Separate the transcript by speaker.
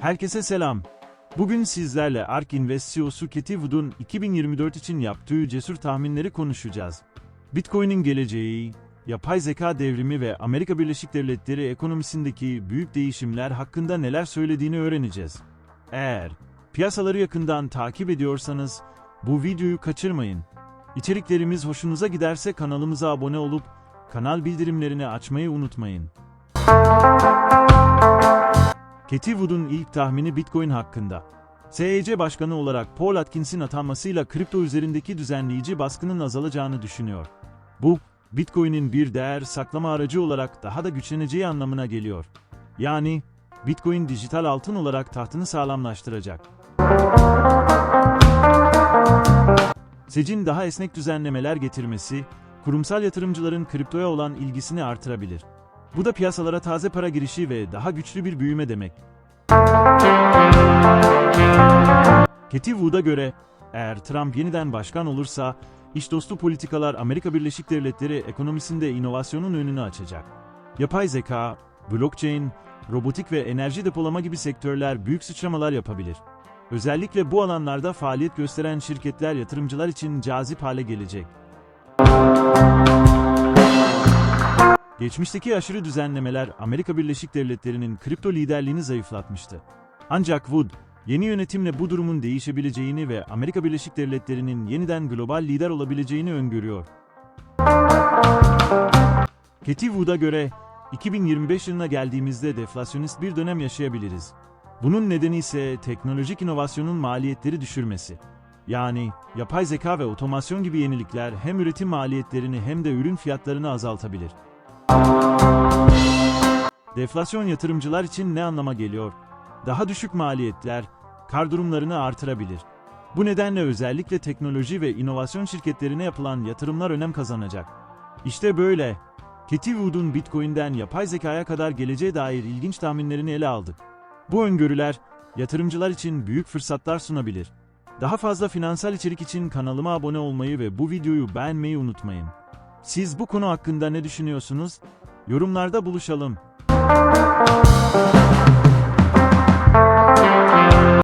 Speaker 1: Herkese selam. Bugün sizlerle ARK Invest CEO'su Cathie Wood'un 2024 için yaptığı cesur tahminleri konuşacağız. Bitcoin'in geleceği, yapay zeka devrimi ve Amerika Birleşik Devletleri ekonomisindeki büyük değişimler hakkında neler söylediğini öğreneceğiz. Eğer piyasaları yakından takip ediyorsanız bu videoyu kaçırmayın. İçeriklerimiz hoşunuza giderse kanalımıza abone olup kanal bildirimlerini açmayı unutmayın. Cathie Wood'un ilk tahmini Bitcoin hakkında. SEC Başkanı olarak Paul Atkins'in atanmasıyla kripto üzerindeki düzenleyici baskının azalacağını düşünüyor. Bu, Bitcoin'in bir değer saklama aracı olarak daha da güçleneceği anlamına geliyor. Yani, Bitcoin dijital altın olarak tahtını sağlamlaştıracak. SEC'in daha esnek düzenlemeler getirmesi, kurumsal yatırımcıların kriptoya olan ilgisini artırabilir. Bu da piyasalara taze para girişi ve daha güçlü bir büyüme demek. Cathie Wood'a göre, eğer Trump yeniden başkan olursa, iş dostu politikalar Amerika Birleşik Devletleri ekonomisinde inovasyonun önünü açacak. Yapay zeka, blockchain, robotik ve enerji depolama gibi sektörler büyük sıçramalar yapabilir. Özellikle bu alanlarda faaliyet gösteren şirketler yatırımcılar için cazip hale gelecek. Geçmişteki aşırı düzenlemeler Amerika Birleşik Devletleri'nin kripto liderliğini zayıflatmıştı. Ancak Wood, yeni yönetimle bu durumun değişebileceğini ve Amerika Birleşik Devletleri'nin yeniden global lider olabileceğini öngörüyor. Cathie Wood'a göre 2025 yılına geldiğimizde deflasyonist bir dönem yaşayabiliriz. Bunun nedeni ise teknolojik inovasyonun maliyetleri düşürmesi. Yani yapay zeka ve otomasyon gibi yenilikler hem üretim maliyetlerini hem de ürün fiyatlarını azaltabilir. Deflasyon yatırımcılar için ne anlama geliyor? Daha düşük maliyetler, kar durumlarını artırabilir. Bu nedenle özellikle teknoloji ve inovasyon şirketlerine yapılan yatırımlar önem kazanacak. İşte böyle. Cathie Wood'un Bitcoin'den yapay zekaya kadar geleceğe dair ilginç tahminlerini ele aldık. Bu öngörüler, yatırımcılar için büyük fırsatlar sunabilir. Daha fazla finansal içerik için kanalıma abone olmayı ve bu videoyu beğenmeyi unutmayın. Siz bu konu hakkında ne düşünüyorsunuz? Yorumlarda buluşalım.